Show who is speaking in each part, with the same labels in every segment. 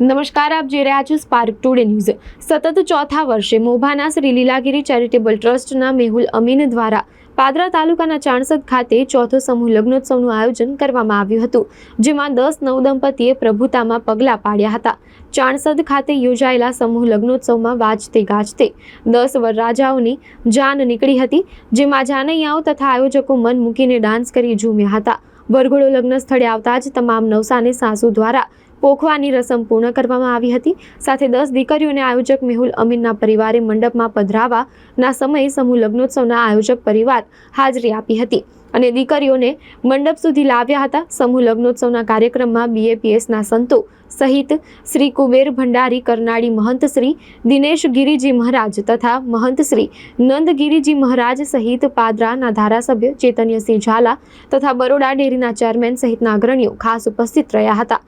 Speaker 1: નમસ્કાર, આપ જોઈ રહ્યા છો સ્પાર્ક ટુડે ન્યૂઝ સતત ચોથા વર્ષે મોભાના શ્રી લીલાગીરી ચેરિટેબલ ટ્રસ્ટના મેહુલ અમીન દ્વારા પાદરા તાલુકાના ચાણસદ ખાતે ચોથો સમૂહ લગ્નોત્સવનું આયોજન કરવામાં આવ્યું હતું, જેમાં દસ નવ દંપતીએ પ્રભુતામાં પગલાં પાડ્યા હતા. ચાણસદ ખાતે યોજાયેલા સમૂહ લગ્નોત્સવમાં વાજતે ગાજતે દસ વરરાજાઓની જાન નીકળી હતી, જેમાં જાનૈયાઓ તથા આયોજકો મન મૂકીને ડાન્સ કરી ઝૂમ્યા હતા. વરઘોડો લગ્ન સ્થળે આવતા જ તમામ નવસાને સાસુ દ્વારા પોખવાની રસમ પૂર્ણ કરવામાં આવી હતી. સાથે દસ દીકરીઓને આયોજક મેહુલ અમીનના પરિવારે મંડપમાં પધરાવાના સમયે સમૂહ લગ્નોત્સવના આયોજક પરિવાર હાજરી આપી હતી અને દીકરીઓને મંડપ સુધી લાવ્યા હતા. સમૂહ લગ્નોત્સવના કાર્યક્રમમાં બીએપીએસના સંતો સહિત શ્રી કુબેર ભંડારી, કરનાળી મહંત શ્રી, દિનેશ ગિરિજી મહારાજ તથા મહંત શ્રી નંદ ગિરિજી મહારાજ સહિત પાદરાના ધારાસભ્ય ચેતન્યસિંહ ઝાલા તથા બરોડા ડેરીના ચેરમેન સહિતના અગ્રણીઓ ખાસ ઉપસ્થિત રહ્યા હતા.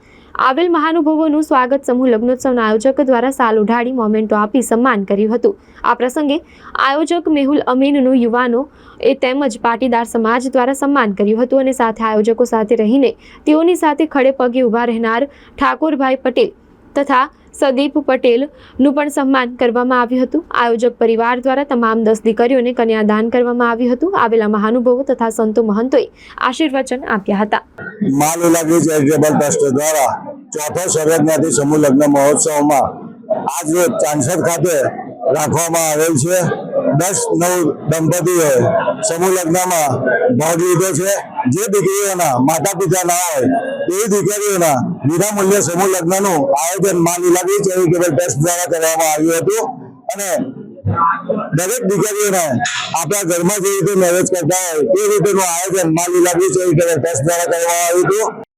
Speaker 1: આવેલ મહાનુભાવોનું સ્વાગત સમૂહ લગ્નોત્સવના આયોજક દ્વારા સાલ ઉઢાડી મોમેન્ટો આપી સન્માન કર્યું હતું. આ પ્રસંગે આયોજક મેહુલ અમીનનું યુવાનો એ તેમજ પાટીદાર સમાજ દ્વારા સન્માન કર્યું હતું અને સાથે આયોજકો સાથે રહીને તેઓની સાથે ખડે પગે ઊભા રહેનાર ઠાકોરભાઈ પટેલ તથા સદીપ પટેલનું પણ સન્માન કરવામાં આવ્યું હતું. આયોજક પરિવાર દ્વારા તમામ દસ દીકરીઓને કન્યાદાન કરવામાં આવ્યું હતું. આવેલા મહાનુભાવો તથા સંતો મહંતોએ આશીર્વચન આપ્યા હતા.
Speaker 2: માલ ઇલાકી ચેરિટેબલ ટ્રસ્ટ દ્વારા ચોથો સરહદમાંથી સમૂહ લગ્ન મહોત્સવમાં આજ રોજ ચાંસદ ખાતે રાખવામાં આવેલ છે. દસ નવ દંપતીઓએ સમૂહ લગ્નમાં ભાગ લીધો છે. જે દીકરીઓના માતા પિતા ના હોય તેવી દીકરીઓના વિનામૂલ્ય સમૂહ લગ્નનું આયોજન માલ ઇલાકી ચેરિટેબલ ટ્રસ્ટ દ્વારા કરવામાં આવ્યું હતું. અને દરેક દીકરીઓને આપણા ઘરમાં જે રીતે મેરેજ કરતા હોય એ રીતેનું આયોજન માલ ઇલાકી ચેરિટેબલ ટ્રસ્ટ દ્વારા કરવામાં આવ્યું હતું.